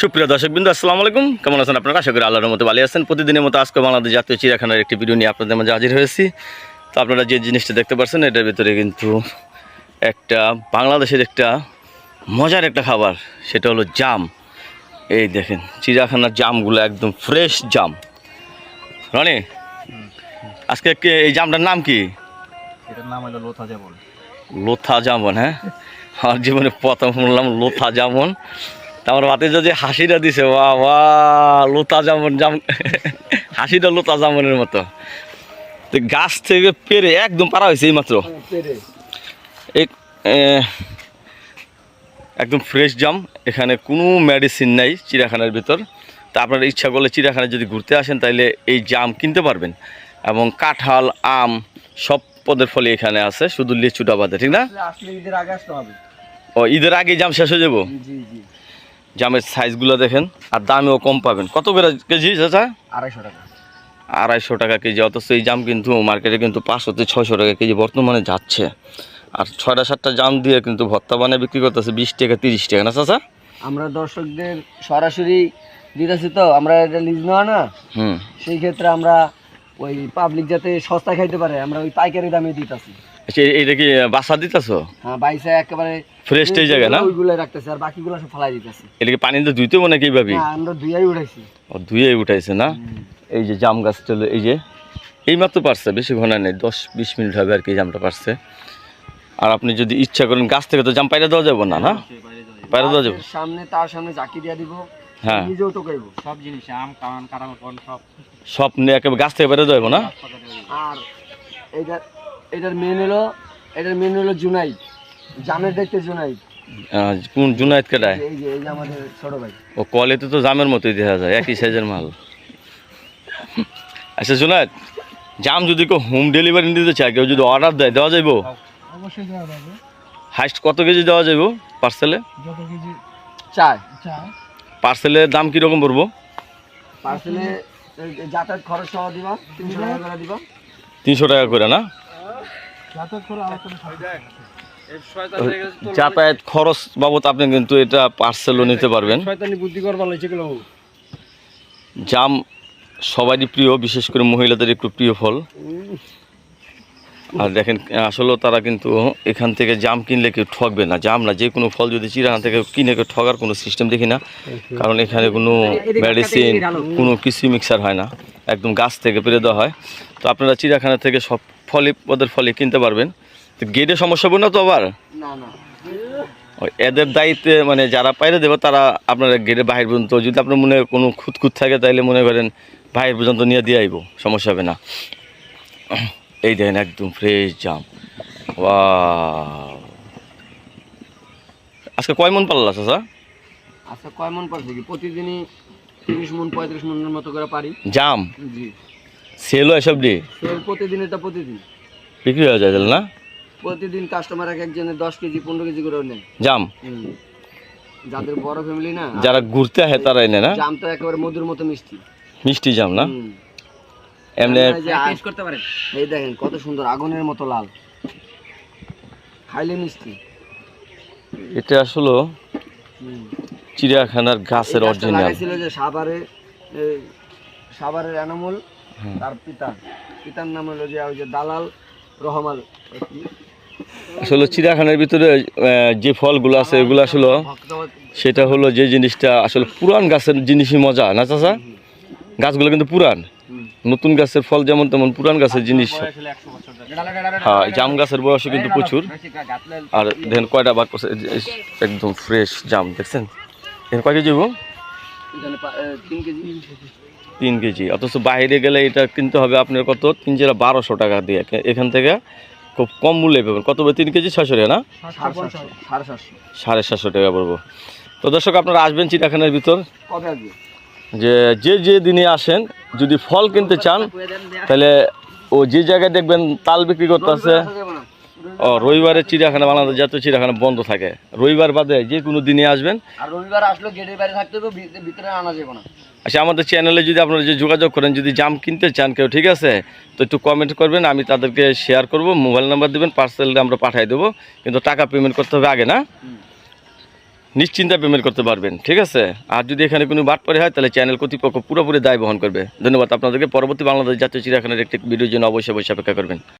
সুপ্রিয় দর্শক বিন্দু আসসালামু আলাইকুম। কেমন আছেন আপনারা? আশা করি আল্লাহর মতো ভালো আছেন। প্রতিদিনের মতো আজকে বাংলাদেশ জাতীয় চিড়িয়াখানার একটি ভিডিও নিয়ে আপনাদের মাঝে হাজির হয়েছি। তো আপনারা যে জিনিসটা দেখতে পাচ্ছেন এটার ভিতরে কিন্তু একটা বাংলাদেশের একটা মজার একটা খাবার সেটা হলো জাম। এই দেখেন চিড়িয়াখানার জামগুলো একদম ফ্রেশ জাম। রনি আজকে এই জামটার নাম কি? এটার নাম হলো লোথা যেমন লোথা জামন হ্যাঁ? আমার জীবনে প্রথম শুনলাম লোথা জামন। আমার বাতে যদি হাসিটা দিছে ওয়া ওয়া লোথা জামন জাম হাসিটা লোতা জামনের মতো। তো গাছ থেকে পেরে একদম পারা হয়েছে এইমাত্র এই এ, একদম ফ্রেশ জাম এখানে কোনো মেডিসিন নাই চিড়িয়াখানার ভিতর। তা আপনার ইচ্ছা করলে চিড়িয়াখানায় যদি ঘুরতে আসেন তাহলে এই জাম কিনতে পারবেন। এবং কাঁঠাল আম সব পদের ফলে এখানে আছে শুধু লিচুটা বাদে ঠিক না? ঈদের আগে ও ঈদের আগে জাম শেষ হয়ে যাব? জি জি। জামের সাইজগুলো দেখেন আর দামেও কম পাবেন। কত করে কেজি চাচা? আড়াইশো টাকা। আড়াইশো টাকা কেজি অথচ এই জাম কিন্তু মার্কেটে কিন্তু পাঁচশো থেকে ছয়শো টাকা কেজি বর্তমানে যাচ্ছে। আর ছয়টা সাতটা জাম দিয়ে কিন্তু ভর্তা বানিয়ে বিক্রি করতেছে বিশ টাকা তিরিশ টাকা না চাচা? আমরা দর্শকদের সরাসরি দিতেছি তো আমরা এটা লিজ নেওয়া না। হুম। সেই ক্ষেত্রে আমরা ওই পাবলিক যাতে সস্তা খাইতে পারে আমরা ওই পাইকারি দামে দিতেছি। আচ্ছা এ- এইটা কি বাসা দিতেছ? হ্যাঁ বাইসে একেবারে ফ্রেশ এই জায়গা না? ওইগুলো রাখতেছি আর বাকিগুলো সব ফেলাই দিতেছি। এটা কি পানিতে ধুইতে মনে কি ভাবি আমরা দুইয়াই উঠাইছি। ও উঠাইছে না? এই যে জাম গাছটা এই যে এই মাত্র পারছে বেশি ঘন নেই দশ বিশ মিনিট হবে আর কি জামটা পারছে। আর আপনি যদি ইচ্ছা করেন গাছ থেকে তো জাম পাইরে দেওয়া যাবে না না? পাইরে দেওয়া যাবে। সামনে তার সামনে জাকি দিয়া দিব হ্যাঁ। নিজেও টোকাইবো সব জিনিস আম কামান কারামকন সব। সব নিয়ে একেবারে গাছ থেকে দেওয়া যাবে না? আর এটার এটার মেন হলো এটার মেন হলো জুনাইদ। জামের দেখতে জুনাইদ। কোন জুনাইদ কেটায় এই যে এই যে আমাদের ছোট ভাই। ও কোয়ালিটি তো জামের মতোই দেখা যায় একই সাইজের মাল। আচ্ছা জুনাইদ জাম যদি কেউ হোম ডেলিভারি দিতে চায় কেউ যদি অর্ডার দেয় দেওয়া যাইব? অবশ্যই দেওয়া যাবে। হাইস্ট কত কেজি দেওয়া যাইব পার্সেলে যত কেজি চায় চায় পার্সেলের দাম কীরকম পড়ব? পার্সেলে যাতায়াত খরচ সহ দিবা তিনশো টাকা করে দিবা। তিনশো টাকা করে না? যাতায়াত খরচ বাবদ আপনি কিন্তু এটা পার্সেলও নিতে পারবেন। জাম সবারই প্রিয় বিশেষ করে মহিলাদের একটু প্রিয় ফল। আর দেখেন আসলে তারা কিন্তু এখান থেকে জাম কিনলে কেউ ঠকবে না। জাম না যে কোনো ফল যদি চিরানা থেকে কিনে কেউ ঠকার কোনো সিস্টেম দেখি না। কারণ এখানে কোনো মেডিসিন কোনো কিছু মিক্সার হয় না। একদম গাছ থেকে পেরে দেওয়া হয়। তো আপনারা চিড়িয়াখানা থেকে সব ফলই ওদের ফলে কিনতে পারবেন। তো গেটে সমস্যা হবে না তো আবার? না না। ওই এদের দায়িত্বে মানে যারা পাইরে দেবে তারা আপনারা গেটে বাহির পর্যন্ত যদি আপনার মনে কোনো খুঁতখুত থাকে তাইলে মনে করেন বাহির পর্যন্ত নিয়ে দিয়ে আইব সমস্যা হবে না। এই দেখেন একদম ফ্রেশ জাম আজকে কয় মন পাল্লা চাচা আচ্ছা কয় মন পারছে কি? প্রতিদিনই তিরিশ মন পঁয়ত্রিশ মনের মতো করে পারি। জাম জি। সেলও এসব দিয়ে? সেল প্রতিদিন এটা প্রতিদিন। বিক্রি হয়ে যায় তাহলে না? প্রতিদিন কাস্টমার এক একজনের দশ কেজি পনেরো কেজি করে নেয়। জাম? যাদের বড় ফ্যামিলি না যারা ঘুরতে আসে তারা এনে না? জাম তো একেবারে মধুর মতো মিষ্টি। মিষ্টি জাম না? এমনি এই করতে পারেন। এই দেখেন কত সুন্দর আগুনের মতো লাল। খাইলে মিষ্টি। এটা আসলে চিড়িয়াখানার গাছের অরিজিনাল লাগাইছিল যে সাভারে সাভারের এনামুল হ্যাঁ। তার পিতা পিতার নাম হলো যে ওই যে দালাল কি? আসলে চিড়িয়াখানার ভিতরে যে ফলগুলো আছে এগুলো আসলে সেটা হলো যে জিনিসটা আসলে পুরান গাছের জিনিসই মজা না চাচা? গাছগুলো কিন্তু পুরান। নতুন গাছের ফল যেমন তেমন পুরান গাছের জিনিস। হ্যাঁ জাম গাছের বয়সও কিন্তু প্রচুর। আর দেখেন কয়টা বার করছে একদম ফ্রেশ জাম দেখছেন? দেখেন কয় কেজি তিন কেজি। তিন কেজি। অথচ বাইরে গেলে এটা কিনতে হবে আপনার কত? তিন জেলা বারোশো টাকা দিয়ে। এখান থেকে খুব কম মূল্যে পাবেন। কত? তিন কেজি? ছয়শো টাকা না? সাড়ে সাতশো টাকা পড়ব। তো দর্শক আপনারা আসবেন চিড়িয়াখানার ভিতর। যে যে যে দিনে আসেন যদি ফল কিনতে চান তাহলে ও যে জায়গায় দেখবেন তাল বিক্রি করতে আছে। ও রবিবারে চিড়িয়াখানা বাংলাদেশ জাতীয় চিড়িয়াখানা বন্ধ থাকে। রবিবার বাদে যে কোনো দিনে আসবেন। আর রবিবার আসলে গেটের বাইরে থাকতে হবে ভিতরে আনা যাবে না। আচ্ছা আমাদের চ্যানেলে যদি আপনারা যে যোগাযোগ করেন যদি জাম কিনতে চান কেউ ঠিক আছে? তো একটু কমেন্ট করবেন আমি তাদেরকে শেয়ার করব মোবাইল নাম্বার দেবেন পার্সেলটা আমরা পাঠিয়ে দেবো। কিন্তু টাকা পেমেন্ট করতে হবে আগে না? নিশ্চিন্তে পেমেন্ট করতে পারবেন ঠিক আছে? আর যদি এখানে কোনো বাট পরে হয় তাহলে চ্যানেল কর্তৃপক্ষ পুরোপুরি দায় বহন করবে। ধন্যবাদ আপনাদেরকে। পরবর্তী বাংলাদেশ জাতীয় চিড়িয়াখানার একটি ভিডিওর জন্য অবশ্যই অবশ্যই অপেক্ষা করবেন।